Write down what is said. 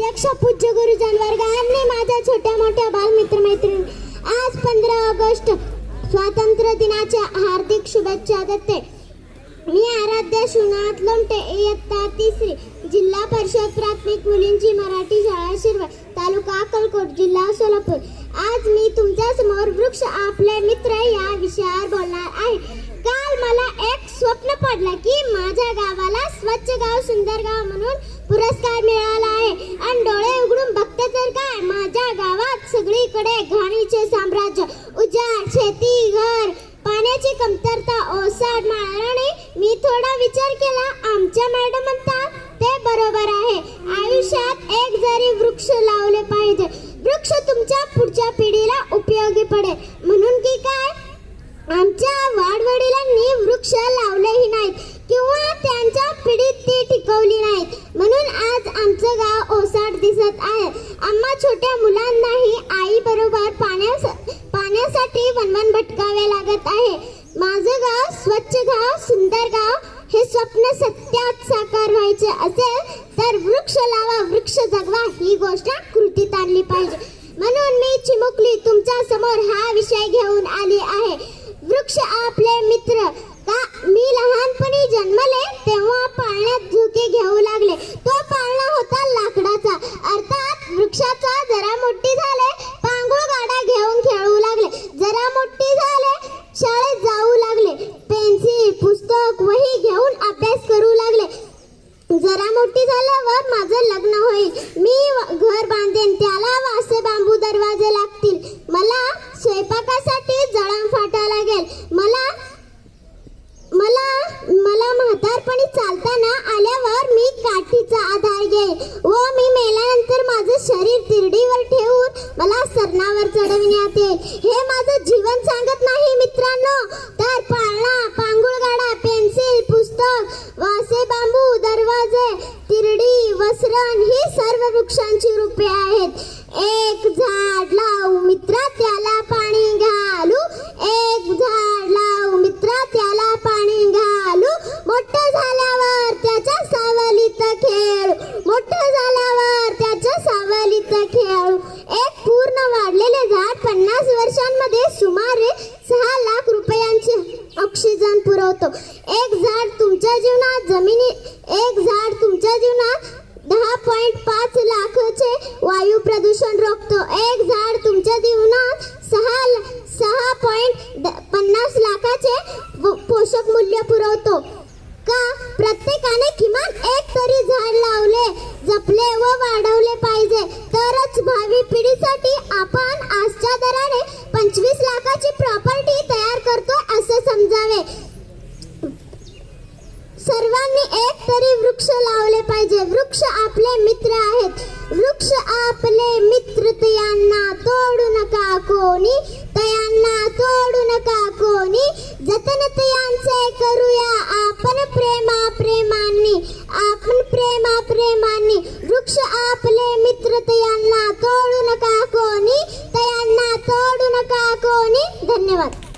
अध्यक्ष पूज्य गुरुजन वर्गांनी माझ्या छोट्या मोठ्या बालमित्र मैत्रिणी आज पंधरा ऑगस्ट स्वातंत्र्य दिनाच्या हार्दिक शुभेच्छा देते. मी आराध्य शिवनाथ लोमटे इयत्ता तिसरी जिल्हा परिषद प्राथमिक मुलींची मराठी शाळा शिरवळ तालुका अक्कलकोट जिल्हा सोलापूर. आज मी तुमच्यासमोर वृक्ष आपले मित्र या विषयावर बोलणार आहे. काल मला एक स्वप्न पडलं की माझ्या गावाला स्वच्छ गाव सुंदर गाव म्हणून पुरस्कार मिळाला आहे. आणि डोळे उघडून बघते तर काय? माझ्या गावात सगळीकडे घाणीचे साम्राज्य उजाड शेती घर पाण्याची कमतरता ओसाड मारणे मी थोडा विचार केला आमच्या मॅडम म्हणतात ते बरोबर आहे. आयुष्यात एक जरी वृक्ष लावले पाहिजे वृक्ष तुमच्या पुढच्या पिढी उपयोगी पडेल म्हणून की काय आमच्या वाडवडिलांनी वृक्ष लावलेही नाहीत किंवा त्यांच्या पिढीत ती टिकवली नाहीत म्हणून आज आमचं गाव ओसाड दिसत आहे आम्हा छोट्या मुलांनाही आई बरोबर पाण्यासाठी वनवन भटकावे लागत आहे. माझं गाव स्वच्छ गाव सुंदर गाव हे स्वप्न सत्यात साकार व्हायचे असेल तर वृक्ष लावा वृक्ष जगवा ही गोष्ट कृतीत आणली पाहिजे. म्हणून मी चिमुकली तुमच्यासमोर हा विषय घेऊन आली आहे. जरा मोठी झाल्यावर माझं लग्न होईल. मी घर बांधेन त्याला वासे बांबू दरवाजे लागतील. मला स्वयंपाकासाठी जळण फाटा लागेल. मला मला मला म्हातारपणी चालताना आल्यावर मी काठीचा आधार घेईन. व मी मेल्यानंतर माझं शरीर तिरडीवर ठेवून मला सरणावर चढविण्यात येईल. हे माझं जीवन सांगत कारण ही सर्व वृक्षांची रूपे आहेत. एक झाड लावू मित्रा त्याला पाणी घालू. एक झाड लावू मित्रा त्याला पाणी घालू. मोठं झाल्यावर त्याच्या सावलीत खेळू. मोठं झाल्यावर त्याच्या सावलीत खेळू. एक पूर्ण वाढलेले झाड पन्नास वर्षांमध्ये सुमारे सहा लाख रुपयांचे ऑक्सिजन पुरवतो. एक झाड तुमच्या जीवनात जमिनी एक झाड तुमच्या सर्वांनी एक तरी वृक्ष लावले पाहिजे. वृक्ष आपले मित्र आहेत. वृक्ष आपले मित्र तयांना तोडू नका कोणी. तयांना तोडू नका कोणी. जतन तयांचे करूया आपण प्रेमा प्रेमांनी आपण प्रेमा प्रेमांनी वृक्ष आपले मित्र तया